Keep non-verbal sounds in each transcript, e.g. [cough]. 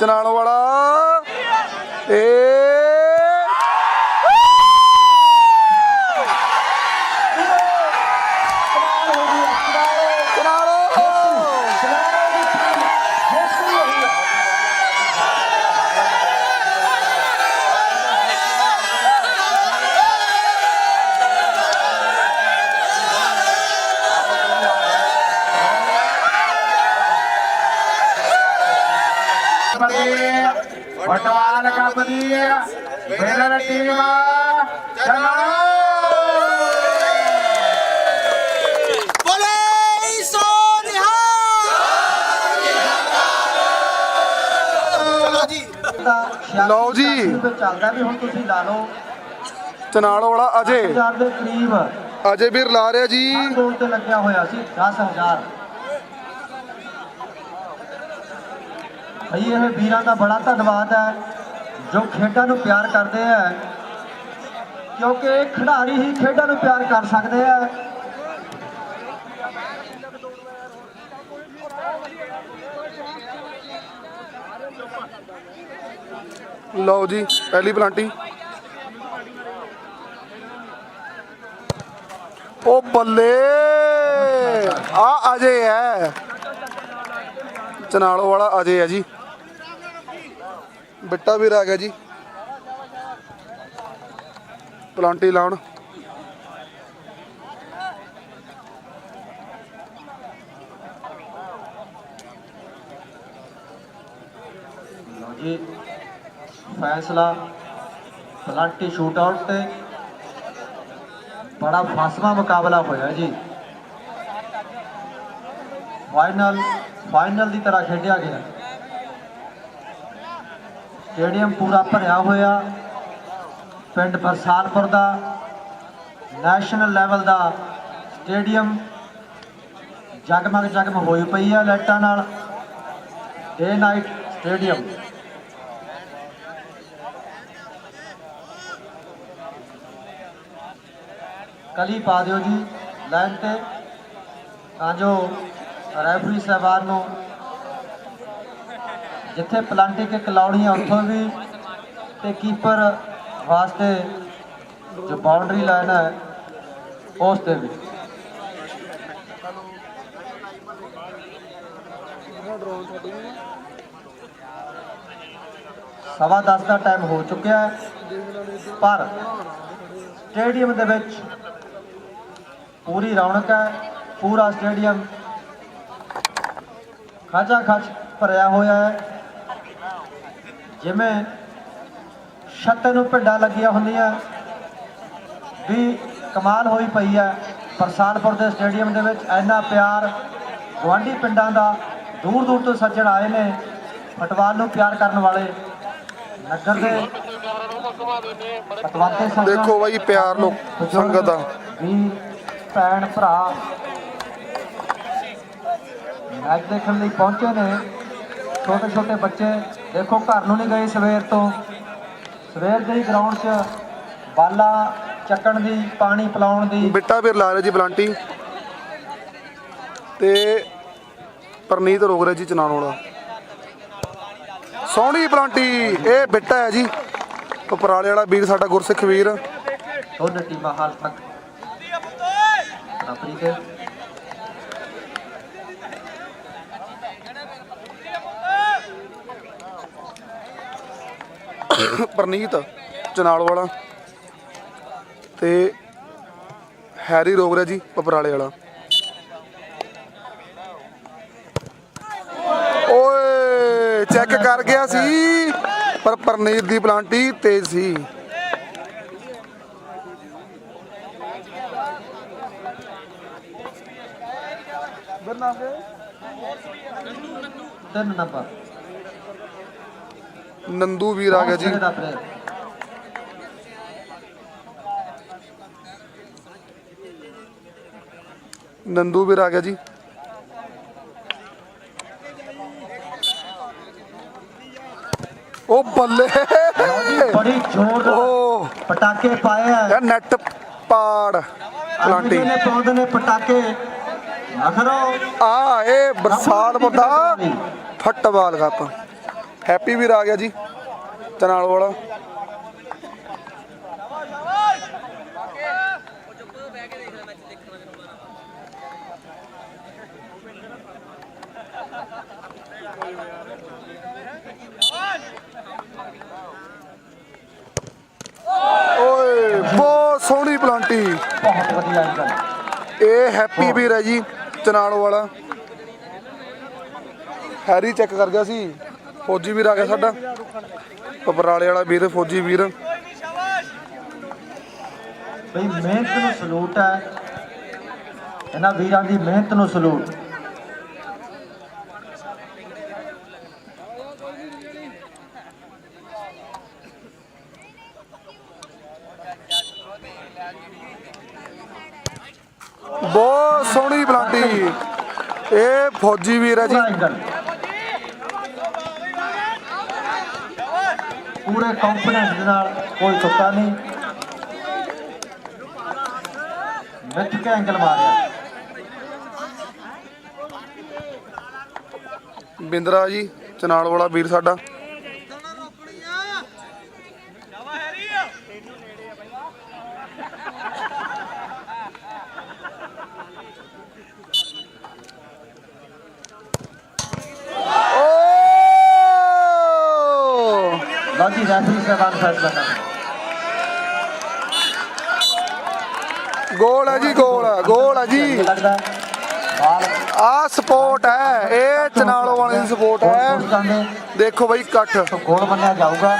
ਚਨਾਲੋ ਵਾਲਾ। ਏ company team ਚਲੋ ਜੀ। ਲਓ ਜੀ। ਚੱਲਦਾ ਵੀ ਹੁਣ ਤੁਸੀਂ ਲਾ ਲਓ। ਚਨਾਲੋ ਵਾਲਾ ਅਜੇ। 1000 ਦੇ ਕਰੀਬ। ਅਜੇ ਵੀਰ ਲਾ ਰਿਹਾ ਜੀ। ਗੋਲ ਤੇ ਲੱਗਿਆ ਹੋਇਆ ਸੀ 10000 ਭਈ, ਇਹ ਵੀਰਾਂ ਦਾ ਬੜਾ ਧੰਨਵਾਦ ਹੈ, ਜੋ ਖੇਡਾਂ ਨੂੰ ਪਿਆਰ ਕਰਦੇ ਆ ਕਿਉਂਕਿ ਖਿਡਾਰੀ ਹੀ ਖੇਡਾਂ ਨੂੰ ਪਿਆਰ ਕਰ ਸਕਦੇ ਆ ਲਓ ਜੀ, ਪਹਿਲੀ ਪਲਾਂਟੀ। ਉਹ ਬੱਲੇ! ਆ ਅਜੇ ਹੈ। ਚਨਾਲੋ ਵਾਲਾ ਅਜੇ ਹੈ ਜੀ। ਬਿੱਟਾ ਵੀਰ ਆ ਗਿਆ ਜੀ। ਪਲਾਂਟੀ ਲਾਉਣ। ਜੀ, ਫੈਸਲਾ ਪਲਾਂਟੀ ਸ਼ੂਟ ਆਊਟ ਤੇ ਬੜਾ ਫਾਸਲਾ ਮੁਕਾਬਲਾ ਹੋਇਆ ਜੀ। ਫਾਈਨਲ ਫਾਈਨਲ ਦੀ ਤਰ੍ਹਾਂ ਖੇਡਿਆ ਗਿਆ। ਸਟੇਡੀਅਮ ਪੂਰਾ ਭਰਿਆ ਹੋਇਆ। ਪਿੰਡ ਬਰਸਾਲਪੁਰ ਦਾ ਨੈਸ਼ਨਲ ਲੈਵਲ ਦਾ ਸਟੇਡੀਅਮ ਜਗਮਗ ਜਗਮ ਹੋਈ ਪਈ ਹੈ ਲਾਈਟਾਂ ਨਾਲ। Day night stadium. ਕਲੀ ਪਾ ਦਿਓ ਜੀ ਲਾਈਨ ਤੇ, ਤਾਂ ਜੋ ਰੈਫਰੀ ਸਾਹਿਬਾਨ ਨੂੰ ਜਿੱਥੇ ਪਲਾਂਟਿਕ ਕਲੌੜੀਆਂ ਉੱਥੋਂ ਵੀ ਤੇ ਕੀਪਰ ਵਾਸਤੇ ਜੋ ਬਾਉਂਡਰੀ ਲਾਈਨ ਹੈ, ਉਸ ਤੇ ਵੀ ਸਵਾ 10 ਦਾ ਟਾਈਮ ਹੋ ਚੁੱਕਿਆ ਹੈ, ਪਰ ਸਟੇਡੀਅਮ ਦੇ ਵਿੱਚ ਪੂਰੀ ਰੌਣਕ ਹੈ, ਪੂਰਾ ਸਟੇਡੀਅਮ ਖਾਚਾ ਖਚ ਭਰਿਆ ਹੋਇਆ ਹੈ। ਜਿਵੇਂ ਛੱਤ ਨੂੰ ਪਿੰਡਾਂ ਲੱਗੀਆਂ ਹੁੰਦੀਆਂ ਵੀ ਕਮਾਲ ਹੋਈ ਪਈ ਹੈ ਬਰਸਾਤਪੁਰ ਦੇ ਸਟੇਡੀਅਮ ਦੇ ਵਿੱਚ ਇੰਨਾ ਪਿਆਰ ਗੁਆਂਢੀ ਪਿੰਡਾਂ ਦਾ ਦੂਰ ਦੂਰ ਤੋਂ ਸੱਜਣ ਆਏ ਨੇ ਫੁੱਟਬਾਲ ਨੂੰ ਪਿਆਰ ਕਰਨ ਵਾਲੇ ਨਗਰ ਦੇ ਪਤਵੰਤੇ ਸੱਜਣ ਦੇਖੋ ਬਾਈ ਪਿਆਰ ਲੋਕ ਸੰਗਤ ਦਾ ਵੀਰ ਭੈਣ ਭਰਾ ਮੈਚ ਦੇਖਣ ਲਈ ਪਹੁੰਚੇ ਨੇ ਛੋਟੇ ਛੋਟੇ ਬੱਚੇ ਦੇਖੋ ਘਰ ਨੂੰ ਨਹੀਂ ਗਏ ਸਵੇਰ ਤੋਂ। ਸਵੇਰ ਦੇ ਹੀ ਗਰਾਊਂਡ 'ਚ ਬਾਲਾ ਚੱਕਣ ਦੀ ਪਾਣੀ ਪਿਲਾਉਣ ਦੀ। ਬਿੱਟਾ ਵੀਰ ਲਾ ਰਿਹਾ ਜੀ ਪਲਾਂਟੀ ਤੇ ਪਰਨੀਤ ਰੋਕ ਰਿਹਾ ਜੀ ਚਨਾਲੋ ਵਾਲਾ। ਸੋਹਣੀ ਪਲਾਂਟੀ ਇਹ ਬਿੱਟਾ ਹੈ ਜੀ। ਉਪਰਾਲੇ ਵਾਲਾ ਵੀਰ ਸਾਡਾ ਗੁਰਸਿੱਖ ਵੀਰ। ਦੋਨੇ ਟੀਮਾਂ ਹਾਲ ਤੱਕ। ਬਰਾਬਰੀ ਤੇ [coughs] ਪਰਨੀਤ, ਚਨਾਲੋ ਵਾਲਾ ਤੇ ਹੈਰੀ ਰੋਕ ਜੀ, ਪਪਰਾਲੇ ਵਾਲਾ। ਓਏ ਚੈੱਕ ਕਰ ਗਿਆ ਸੀ, ਪਰ ਪਰਨੀਤ ਦੀ ਪਲਾਂਟੀ ਤੇਜ਼ ਸੀ। ਤਿੰਨ ਨੰਬਰ। ਨੰਦੂ ਵੀਰ ਆ ਗਿਆ ਜੀ। ਨੰਦੂ ਵੀਰ ਆ ਗਿਆ ਜੀ। ਉਹ ਬੱਲੇ। ਬੜੀ ਜ਼ੋਰ ਪਟਾਕੇ ਪਾਏ ਆ। ਯਾਰ ਨੈਟ ਪਾੜ ਪਲਾਂਟੀ ਨੇ ਪਾਉਂਦੇ ਨੇ ਪਟਾਕੇ। ਨਖਰੋ। ਆ ਇਹ ਬਰਸਾਤ ਮੁੱਦਾ ਫੁੱਟਬਾਲ ਕੱਪ ਹੈਪੀ ਵੀਰ ਆ ਗਿਆ ਜੀ ਚਨਾਲ ਵਾਲਾ। ਓਏ, ਬਹੁਤ ਸੋਹਣੀ ਪਲਾਂਟੀ। ਬਹੁਤ ਵਧੀਆ ਅੰਕਲ ਇਹ ਹੈਪੀ ਵੀਰ ਹੈ ਜੀ ਚਨਾਲੋ ਵਾਲਾ। ਹੈਰੀ ਚੈੱਕ ਕਰ ਗਿਆ ਸੀ। ਫੌਜੀ ਵੀਰ ਆ ਗਿਆ ਸਾਡਾ। ਪਪਰਾਲੇ ਵਾਲਾ ਵੀਰ ਫੌਜੀ ਵੀਰ। ਬਈ ਮਿਹਨਤ ਨੂੰ ਸਲੂਟ ਹੈ। ਇਹਨਾਂ ਵੀਰਾਂ ਦੀ ਮਿਹਨਤ ਨੂੰ ਸਲੂਟ। ਬਹੁਤ ਸੋਹਣੀ ਪਲਾਂਟੀ। ਇਹ ਫੌਜੀ ਵੀਰ ਹੈ ਜੀ। ਪੂਰੇ ਕੰਫੀਡੈਂਸ ਦੇ ਨਾਲ ਕੋਈ ਤੁੱਕਾ ਨਹੀਂ। ਮਿੱਥ ਕੇ ਅੰਕਲ ਮਾਰਿਆ। ਬਿੰਦਰਾ ਜੀ, ਚਨਾਲ ਵਾਲਾ ਵੀਰ ਸਾਡਾ। ਰੈਫਰੀ ਸਾਹਿਬਾਨ ਫੈਸਲਾ ਕਰ ਗੋਲ ਹੈ ਜੀ ਗੋਲ ਗੋਲ ਹੈ ਜੀ। ਆ ਸਪੋਰਟ ਹੈ ਇਹ ਚਨਾਲੋ ਵਾਲੇ ਦੀ ਸਪੋਰਟ ਹੈ। ਦੇਖੋ ਬਈ ਇਕੱਠ ਗੋਲ ਮੰਨਿਆ ਜਾਊਗਾ।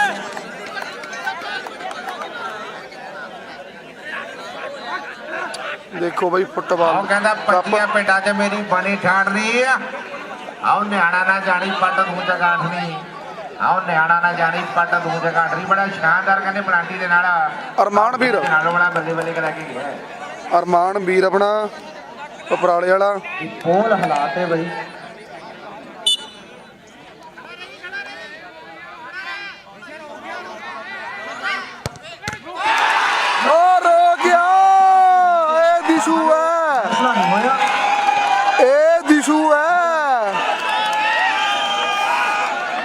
ਦੇਖੋ ਬਈ ਉਹ ਫੁੱਟਬਾਲ ਕਹਿੰਦਾ ਪੱਕੀਆਂ ਪਿੰਡਾਂ 'ਚ ਮੇਰੀ ਬਣੀ ਠਾੜਨੀ ਆ। ਆਓ ਨਿਆਣਾ ਨਾ ਜਾਣੀ ਪੱਟ ਤੂੰ ਜਗਾਠਣੀ ਆਓ ਨਿਆਣਾ ਨਾ ਜਾਣੀ ਪੱਟ ਤੂੰ ਜਗਾਠਣੀ ਬੜਾ ਸ਼ਾਨਦਾਰ ਕਹਿੰਦੇ ਪਲਾਂਟੀ ਦੇ ਨਾਲ ਅਰਮਾਨ ਵੀਰ। ਨਾਲ ਬੜਾ ਬੱਲੇ ਬੱਲੇ ਕਰਾ ਕੇ ਗਿਆ। ਅਰਮਾਨ ਵੀਰ ਆਪਣਾ ਪਪਰਾਲੇ ਵਾਲਾ। ਬੋਲ ਹਾਲਾਤ ਹੈ ਬਈ ਓ ਰੋ ਗਿਆ ਇਹ ਦਿਸ਼ੂ ਹੈ ਫੈਸਲਾ ਨਹੀਂ ਹੋਇਆ ਇਹ ਦਿਸ਼ੂ ਹੈ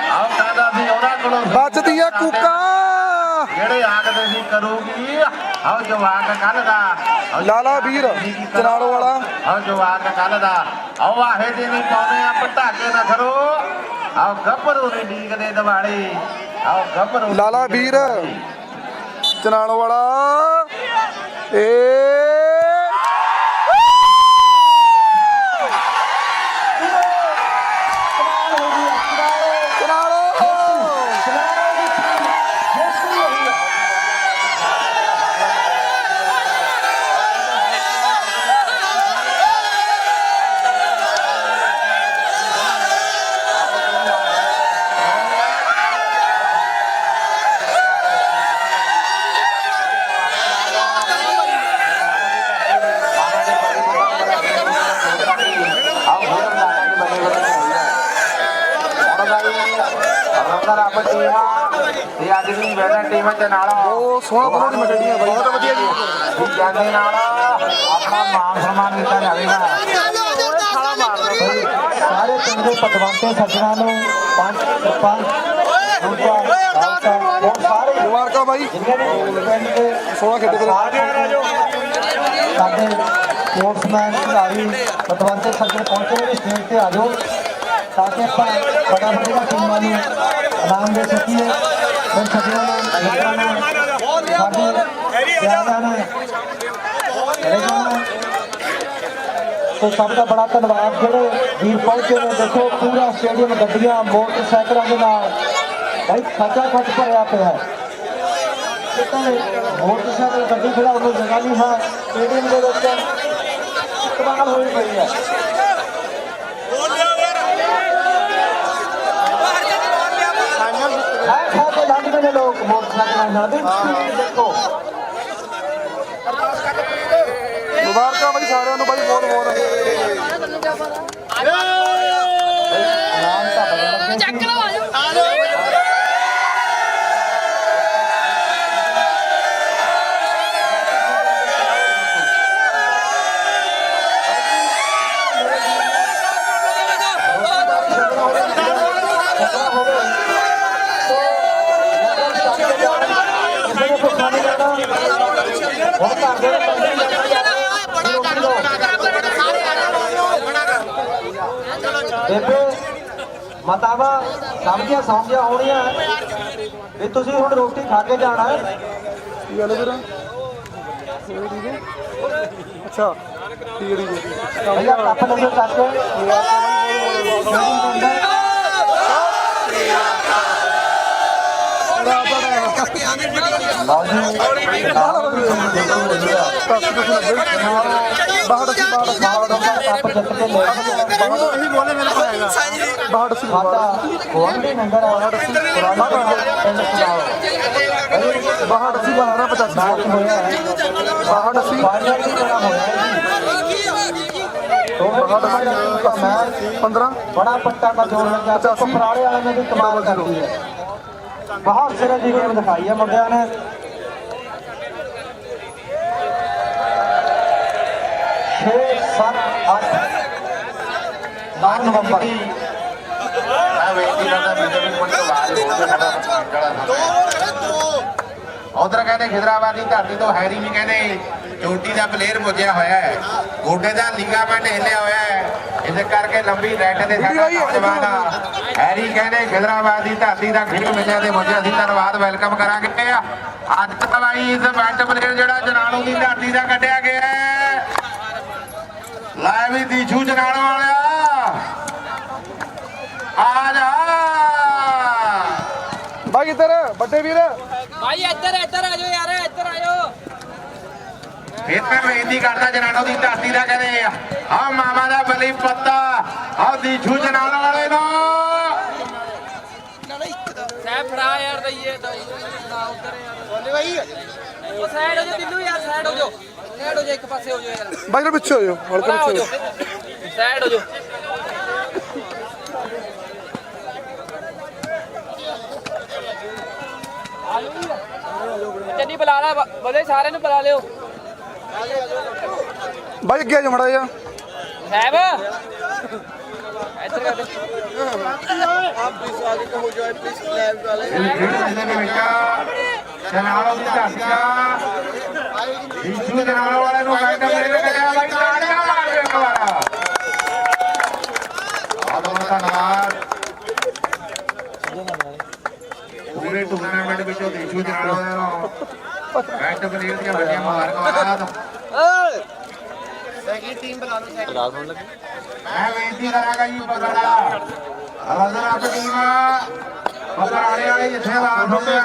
ਆਓ ਕਹਿੰਦਾ ਵੀ ਉਹਨਾਂ ਕੋਲੋਂ ਬਚਦੀ ਹੈ ਕੂਕਾ। ਜਿਹੜੇ ਆਖਦੇ ਸੀ ਕਰੂਗੀ ਆਓ ਜਵਾਕ ਕੱਲ ਦਾ ਲਾਲਾ ਵੀਰ, ਚਨਾਲੋ ਵਾਲਾ। ਆਓ ਜਵਾਕ ਕੱਲ ਦਾ। ਆਓ ਆਹੇ ਦੀ ਨਹੀਂ ਪਾਉਂਦੇ ਆ ਪਟਾਕੇ ਨਾ ਕਰੋ। ਆਓ ਗੱਭਰੂ ਨਹੀਂ ਡੀਕਦੇ ਦਿਵਾਲੀ ਆਓ ਗੱਭਰੂ ਲਾਲਾ ਵੀਰ ਚਨਾਲੋ ਵਾਲਾ ਏ ਰੰਗਰ ਆਪ ਟੀਮਾਂ ਤੇ ਅੱਜ ਦੀ ਵੇਲੇ ਟੀਮਾਂ ਚ ਨਾਲ। ਬਹੁਤ ਸੋਹਣਾ ਬਣਾਉਣੀ ਮਟੜੀ ਹੈ ਬਾਈ। ਬਹੁਤ ਵਧੀਆ ਜੀ। ਉਹ ਕਹਿੰਦੇ ਨਾਲ ਆਪਣਾ ਮਾਨ ਸਨਮਾਨ ਦਿੱਤਾ ਜਾਵੇਗਾ। ਸਾਰੇ ਪਿੰਡ ਦੇ ਪਤਵੰਤੇ ਸੱਜਣਾ ਨੂੰ ਪੰਜ ਖਾਲਸਾ ਉਹ ਸਾਰੇ ਮੁਬਾਰਕਾਂ ਬਾਈ। ਜਿੰਨੇ ਵੀ ਪਿੰਡ ਦੇ ਸੋਹਣਾ ਖੇਡੇ ਫਿਰ ਸਾਡੇ ਸਪੋਰਟਸਮੈਨ ਖਿਡਾਰੀ ਪਤਵੰਤੇ ਸੱਜਣ ਪਹੁੰਚੇ ਨੇ ਸਟੇਜ ਤੇ ਆ ਜਾਓ ਤਾਂ ਕਿ ਆਪਾਂ ਬੜਾ ਵੱਡੀਆਂ ਟੀਮਾਂ ਨੂੰ ਇਨਾਮ ਦੇ ਸਕੀਏ ਹੁਣ ਸੱਜਣਾ ਨੂੰ ਮਿੱਤਰਾਂ ਨੂੰ ਸਾਡੇ ਪਿਆਰਿਆਂ ਨੂੰ ਇਹਨਾਂ ਨੂੰ ਤੇ ਸਭ ਦਾ ਬੜਾ ਧੰਨਵਾਦ ਜਿਹੜੇ ਵੀਰ ਪਹੁੰਚੇ ਨੇ ਦੇਖੋ ਪੂਰਾ ਸਟੇਡੀਅਮ ਗੱਡੀਆਂ ਮੋਟਰਸਾਈਕਲਾਂ ਦੇ ਨਾਲ ਭਾਈ ਖੱਚਾ ਖੱਚ ਭਰਿਆ ਪਿਆ ਹੈ ਕਿਤੇ ਮੋਟਰਸਾਈਕਲ ਗੱਡੀ ਖੜਾਉਣ ਨੂੰ ਜਗ੍ਹਾ ਨਹੀਂ ਹੈ ਸਟੇਡੀਅਮ ਦੇ ਵਿੱਚ ਕਮਾਲ ਹੋਈ ਪਈ ਹੈ ਹੈ ਨੇ ਲੋਕ ਮੋਟਰਸਾਈਕਲਾਂ ਨਾਲ ਵੀ speed ਦੇਖੋ। ਮੁਬਾਰਕਾਂ ਬਾਈ ਸਾਰਿਆਂ ਨੂੰ ਬਾਈ ਬਹੁਤ ਬਹੁਤ। ਨਾਮ ਤਾਂ ਬਦਲ ਚੱਕ ਸੀ ਬੇਬੇ ਮਤਾਵਾ ਸਬਜ਼ੀਆਂ ਸੌਂਗੀਆਂ ਹੋਣੀਆਂ। ਵੀ ਤੁਸੀਂ ਹੁਣ ਰੋਟੀ ਖਾ ਕੇ ਜਾਣਾ। ਕੀ ਗੱਲ ਵੀਰ? ਠੀਕ ਹੈ ਅੱਛਾ ਠੀਕ ਹੈ ਭਈਆ ਕੱਪ ਲੈ ਕੇ ਚੱਕ ਕੇ ਬਾਹਰ ਅਸੀਂ ਬਾਹਰ ਕੱਪ ਚੱਕ ਕੇ ਲੈ ਇਹੀ ਬੋਲੇ ਮੇਰੇ ਕੋਲ ਹੈਗਾ ਬਾਹਰ ਅਸੀਂ ਸਾਡਾ ਫੋਨ ਵੀ ਨੰਬਰ ਹੈ ਪੁਰਾਣਾ ਪਿੰਡ ਸੁਣਾਓ ਬਾਹਰ ਅਸੀਂ ਬਾਹਰ 85 ਮੈਚ ਹੋਇਆ ਬਾਹਰ ਅਸੀਂ ਫਾਈਨਲ ਵੀ ਬੜਾ ਹੋਇਆ ਹੈ ਜੀ ਦੋਵੇਂ ਟੀਮਾਂ ਦਾ ਮੈਚ 15 ਬੜਾ ਪੱਟਾ ਦਾ ਜੋਰ ਲੱਗਾ ਤੇ ਪਪਰਾੜੇ ਵਾਲਿਆਂ ਨੇ ਵੀ ਕਮਾਲ ਕਰਦੀ ਹੈ ਬਹੁਤ ਸਿਰੇ ਦੀ ਗੇਮ ਦਿਖਾਈ ਹੈ ਮੁੰਡਿਆਂ ਨੇ। ਛੇ, ਸੱਤ, ਅੱਠ, ਨੌ ਨਵੰਬਰ। ਉਧਰ ਕਹਿੰਦੇ ਖਿਦਰਾਬਾਦ ਦੀ ਧਰਤੀ ਤੋਂ ਹੈਰੀ ਵੀ ਕਹਿੰਦੇ। ਚੋਟੀ ਦਾ ਪਲੇਅਰ ਪੁੱਜਿਆ ਹੋਇਆ ਹੈ। ਗੋਡੇ ਦਾ ਲਿਗਾਮੈਂਟ ਹਿੱਲਿਆ ਹੋਇਆ ਹੈ। ਇਸੇ ਕਰਕੇ ਲੰਬੀ ਰੈਟ ਦੇ ਸਾਡਾ ਆ। ਹੈਰੀ ਕਹਿੰਦੇ ਖਿਦਰਾਬਾਦ ਦੀ ਧਰਤੀ ਦਾ ਖੇਡ ਮਿਲਿਆ ਦੇ ਮੁੰਡੇ ਅਸੀਂ ਧੰਨਵਾਦ ਵੈਲਕਮ ਕਰਾਂਗੇ। ਅੱਜ ਤਾਂ ਬਾਈ ਇਸ ਬੈਟ ਪਲੇਅਰ ਜਿਹੜਾ ਜਨਾਲੂ ਦੀ ਧਰਤੀ ਦਾ ਕੱਢਿਆ ਗਿਆ ਹੈ। ਲੈ ਵੀ ਦੀਛੂ ਜਨਾਲੂ ਵਾਲਿਆ। ਆ ਜਾ। ਬਾਈ ਇੱਧਰ ਵੱਡੇ ਵੀਰ। ਭਾਈ ਇੱਧਰ ਇੱਧਰ ਆ ਜਾਓ ਯਾਰ ਇੱਧਰ ਆ ਜਾਓ। ਫਿਰ ਮੈਂ ਬੇਨਤੀ ਕਰਦਾ ਜਨਾਨੋ ਦੀ ਧਰਤੀ ਦਾ ਕਹਿੰਦੇ ਆ। ਮਾਮਾ ਦਾ ਬਲੀ ਪੱਤਾ ਆ ਦੀਛੂ ਜਨਾਨ ਵਾਲੇ ਨੂੰ ਸਹਿਬ ਫੜਾ ਯਾਰ ਦਈਏ ਦਈਏ ਫੜਾ ਉੱਧਰ ਯਾਰ। ਬੋਲੇ ਭਾਈ ਉਹ ਸਾਈਡ ਹੋ ਜਾ ਦਿੱਲੂ ਯਾਰ ਸਾਈਡ ਹੋ ਜਾ। ਸਾਈਡ ਹੋ ਜਾ ਇੱਕ ਪਾਸੇ ਹੋ ਜਾ ਯਾਰ। ਬਾਈ ਪਿੱਛੇ ਹੋ ਜਾਓ ਹਲਕਾ ਹੋ ਪਿੱਛੇ ਜਾ ਹੋ ਜਾਓ। ਸਾਈਡ ਹੋ ਜਾ। ਚੰਨੀ ਬੁਲਾ ਲੈ ਬੋਲੇ ਸਾਰਿਆਂ ਨੂੰ ਬੁਲਾ ਲਿਓ। ਬਾਈ ਅੱਗੇ ਆ ਜਾ ਮੜਾ ਜਾ ਸਾਹਿਬ। ਇੱਧਰ ਕਰ ਦੇ ਇਹ ਖੇਡ ਦੇ ਵਿੱਚ ਜਨਾਨੋ ਦੀ ਧਰਤੀ ਦਾ ਦੀਛੂ ਜਨਾਨ ਵਾਲੇ ਨੂੰ ਬੈਠ ਮੇਰੇ ਕਹਿੰਦੇ ਬਾਈ ਤਾੜੀਆਂ ਮਾਰ ਇੱਕ ਵਾਰ ਬਹੁਤ ਬਹੁਤ ਧੰਨਵਾਦ। ਪੂਰੇ ਟੂਰਨਾਮੈਂਟ ਵਿੱਚੋਂ ਵਾਲੇ ਨੂੰ ਬੈਠ ਪਲੇਅਰ ਦੀਆਂ ਵੱਡੀਆਂ ਮੁਬਾਰਕਬਾਦ ਮੈਂ ਬੇਨਤੀ ਕਰਾਂਗਾ ਜੀ ਬਗੜਾ ਰਜ਼ਨ ਟੀਮ ਬਗੜਾਣੇ ਵਾਲੇ ਜਿੱਥੇ ਹੁੰਦੇ ਆ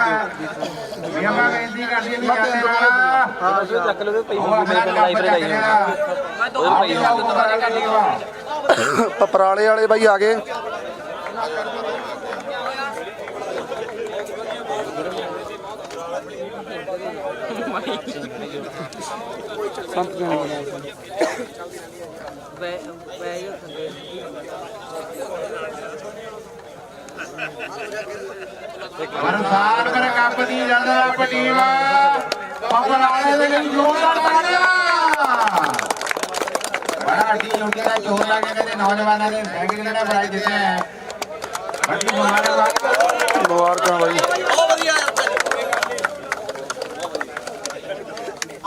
ਇਹ ਮੈਂ ਬੇਨਤੀ ਕਰਦੀ ਵੀ ਜਾਂਦੇ ਨਾਲ ਚੱਕ ਲਓ ਪਈ ਉਹ ਆਪਣਾ ਲਾਈਫ ਲੈ ਜਾਈਏ ਮੈਂ ਦੋ ਰੁਪਏ ਪਪਰਾਲੇ ਵਾਲੇ ਬਾਈ ਆ ਗਏ। ਸੰਤ ਜੀ ਨੇ ਬਣਾਇਆ ਵੇ ਵੇ ਮਨਸਾਨ ਕਰ ਕੱਪ ਦੀ ਜਾਂਦਾ ਆਪਣੀ ਟੀਮ। ਬਗੜਾਣੇ ਦੇ ਲਈ ਜੋਰਦਾਰ ਤਾੜੀਆਂ। ਬੜਾ ਅੱਡੀ ਜੋਟੀ ਦਾ ਜੋਰ ਲਾ ਕੇ ਕਹਿੰਦੇ ਨੌਜਵਾਨਾਂ ਦੇ ਬੈਂਕ ਜਿਹੜਾ ਬਣਾਈ ਦਿੱਤੇ ਹੈ। ਮੁਬਾਰਕਬਾਦ ਮੁਬਾਰਕਾਂ। ਬਾਈ। ਹੁਣ ਮੈਂ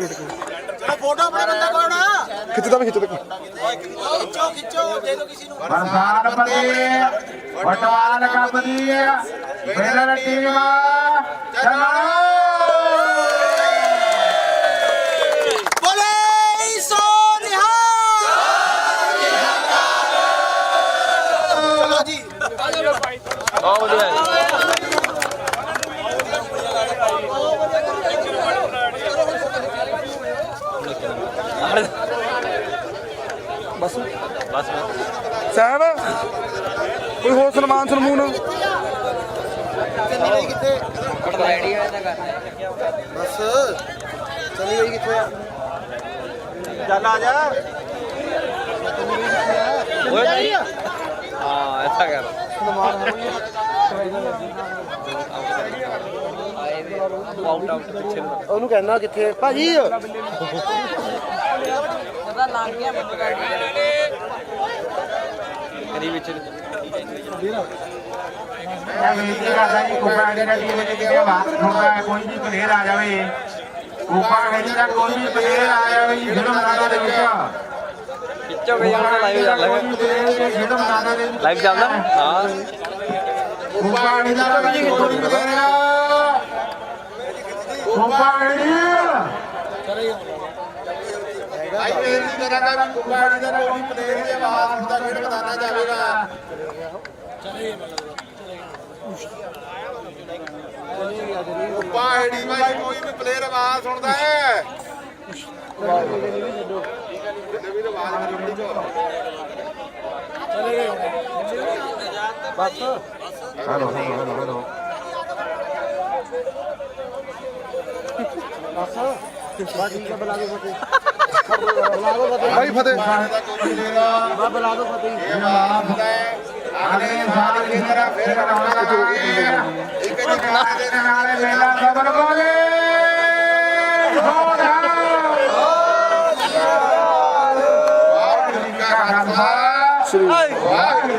ਕਿ ਜਨਾਨ ਵਾਲੇ ਜਿੰਨੇ ਨਾਲ ਥੋੜੇ ਨੇ ਸਾਰੇ ਪਲੇਅਰ ਆਉਣਾ ਮਨਸਾਨ ਕਰ ਕੱਪ ਦੀ ਟੀਮ ਆਓ ਨਾ। ਵੀ ਮਨਸਾਨ ਪਤੀ ਵਟਵਾਲ ਕੱਪ ਦੀ ਬੇਲਰ ਟੀਮ ਚਲੋ ਬੋਲੇ ਸੋ ਨਿਹਾਲ ਜੀ ਬਹੁਤ ਵਧੀਆ ਬਸ ਬਸ ਸਾਹਿਬ ਕੋਈ ਹੋਰ ਸਨਮਾਨ ਸਨਮੂਨ? ਆਈਡੀਆ ਇਹਦਾ ਕਰਨਾ ਚੱਲ ਆ ਜਾ। ਓਏ ਨਹੀਂ। ਹਾਂ ਐਸਾ ਕਰ। ਆਊਟ ਆਊਟ ਪਿੱਛੇ। ਨੂੰ ਉਹਨੂੰ ਕਹਿਣਾ ਕਿੱਥੇ ਭਾਜੀ। ਪਤਾ ਲੱਗ ਗਿਆ ਮੈਨੂੰ ਕਰੀ ਵਿੱਚ। ਮੈਂ ਬੇਨਤੀ ਕਰਦਾ ਜੀ ਕੁੱਪਾ ਨਾਲ ਟੀਮ ਦੇ ਆਵਾਜ਼ ਸੁਣਦਾ ਹੈ ਕੋਈ ਵੀ ਪਲੇਅਰ ਆ ਜਾਵੇ। ਕੁੱਪਾ ਦਾ ਕੋਈ ਵੀ ਪਲੇਅਰ ਆ ਜਾਵੇ ਜੀ ਫਿਲਮ ਨਾਟਾ ਦੇ ਵਿੱਚ ਖਿੱਚੋ ਗਈ ਹੁਣ ਲਾਈਵ ਚੱਲ ਵਿੱਚ ਲਾਈਵ ਚੱਲਦਾ? ਹਾਂ। ਕੁੱਪਾ ਦਾ ਕੋਈ ਵੀ। ਪਲੇਅਰ ਆ ਕੁੱਪਾ ਦੇ ਆਈ ਬੇਨਤੀ ਕਰਾਂਗਾ ਵੀ ਕੁੱਪਾ ਦੇ ਦਾ ਕੋਈ ਪਲੇਅਰ ਦੀ ਆਵਾਜ਼ ਸੁਣਦਾ ਫਿਲਮ ਨਾਟਾ ਜਾਵੇਗਾ। ਪਾਹੜੀ ਭਾਈ ਕੋਈ ਵੀ ਪਲੇਅਰ ਆਵਾਜ਼ ਸੁਣਦਾ ਹੈ। ਹਲੋ ਹਲੋ ਹਲੋ ਭਾਈ ਫਤਿਹ। ਬੁਲਾ ਦੋ ਫਤਿਹ। ਇਹ ਬਾਤ ਹੈ। ਅਗਲੇ ਸਾਲ ਦੀ ਤਰ੍ਹਾਂ ਫਿਰ ਕਰਾਉਣਾ ਲਗਾਵਾਂਗੇ ਇੱਕ ਜਗ੍ਹਾ ਦੇ ਨਾਲ ਮੇਲਾ ਸਬਰ ਬੋਲੇ। ਹੋਣਾ ਹੋਣਾ ਵਾਹਿਗੁਰੂ ਜੀ ਕਾ ਖਾਲਸਾ। ਵਾਹਿਗੁਰੂ